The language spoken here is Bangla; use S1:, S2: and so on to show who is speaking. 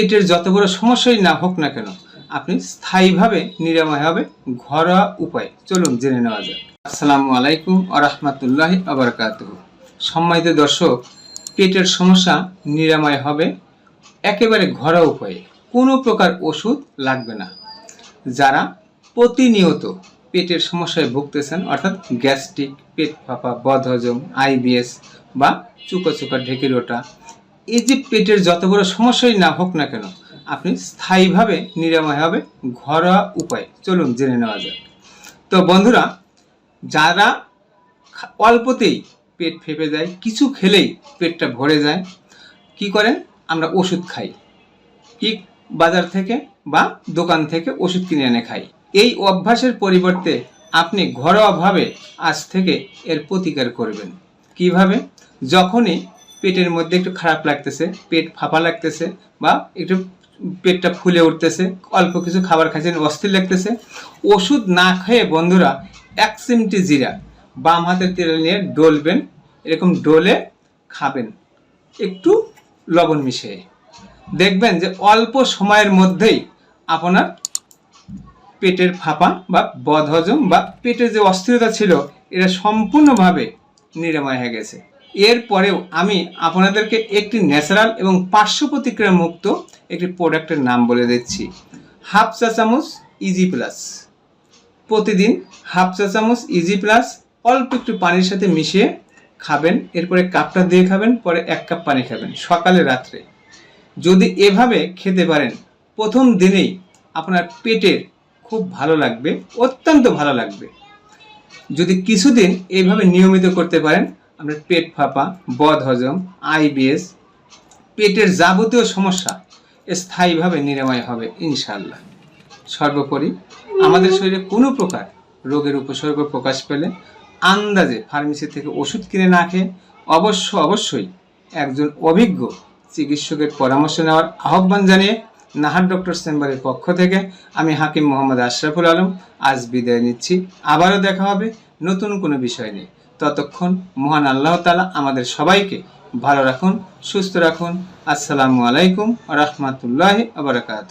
S1: পেটের যত বড় সমস্যাই না হোক না কেন, আপনি স্থায়ীভাবে নিরাময় হবে ঘরোয়া উপায়। চলুন জেনে নেওয়া যাক। আসসালামু আলাইকুম আরহামতুল্লাহ আবরকাত সম্মানিত দর্শক, পেটের সমস্যা নিরাময় হবে একেবারে ঘরোয়া উপায়ে। কোনো প্রকার ওষুধ লাগবে না। যারা প্রতিনিয়ত পেটের সমস্যায় ভুগতেছেন, অর্থাৎ গ্যাস্ট্রিক, পেট ফাঁপা, বদহজম আইবিএস বা চুকা চুকা ঢেকির ওঠা এই যে পেটের যত বড় সমস্যাই না হোক না কেন, আপনি স্থায়ীভাবে নিরাময় হবে ঘরোয়া উপায়। চলুন জেনে নেওয়া যাক। তো বন্ধুরা, যারা অল্পতেই পেট ফেপে যায়, কিছু খেলেই পেটটা ভরে যায়, কি করেন? আমরা ওষুধ খাই। কি বাজার থেকে বা দোকান থেকে ওষুধ কিনে এনে খাই। এই অভ্যাসের পরিবর্তে আপনি ঘরোয়াভাবে আজ থেকে এর প্রতিকার করবেন। কীভাবে? যখনই পেটের মধ্যে একটু খারাপ লাগতেছে, পেট ফাঁপা লাগতেছে বা একটু পেটটা ফুলে উঠতেছে, অল্প কিছু খাবার খাচ্ছেন অস্থির লাগতেছে। ওষুধ না খেয়ে বন্ধুরা এক চিমটি জিরা বাম হাতের তেল নিয়ে ডলবেন, এরকম ডলে খাবেন। একটু লবণ মিশিয়ে। দেখবেন যে অল্প সময়ের মধ্যেই আপনার পেটের ফাঁপা বা বদহজম বা পেটের যে অস্থিরতা ছিল, এটা সম্পূর্ণভাবে নিরাময় হয়ে গেছে। এরপরেও আমি আপনাদেরকে একটি ন্যাচারাল এবং পার্শ্ব প্রতিক্রিয়া মুক্ত একটি প্রোডাক্টের নাম বলে দিচ্ছি। হাফ চা চামচ ইজি প্লাস প্রতিদিন হাফ চা চামচ ইজি প্লাস অল্প একটু পানির সাথে মিশিয়ে খাবেন, এরপরে কাপটা দিয়ে খাবেন, পরে এক কাপ পানি খাবেন, সকালে, রাত্রে। যদি এভাবে খেতে পারেন, প্রথম দিনেই আপনার পেটের খুব ভালো লাগবে, অত্যন্ত ভালো লাগবে। যদি কিছুদিন এইভাবে নিয়মিত করতে পারেন আপনার পেট ফাঁপা, বদ হজম, আইবিএস, পেটের যাবতীয় সমস্যা স্থায়ীভাবে নিরাময় হবে ইনশাল্লাহ সর্বোপরি আমাদের শরীরে কোনো প্রকার রোগের উপসর্গ প্রকাশ পেলে আন্দাজে ফার্মেসি থেকে ওষুধ কিনে না খেয়ে অবশ্য অবশ্যই একজন অভিজ্ঞ চিকিৎসকের পরামর্শ নেওয়ার আহ্বান জানিয়ে নাহার ডক্টর চেম্বারের পক্ষ থেকে আমি হাকিম মোহাম্মদ আশরাফুল আলম আজ বিদায় নিচ্ছি। আবারও দেখা হবে নতুন কোনো বিষয় নিয়ে। ততক্ষণ মহান আল্লাহ তালা আমাদের সবাইকে ভালো রাখুন সুস্থ রাখুন। আসসালামু আলাইকুম রহমতুল্লাহ আবরকাত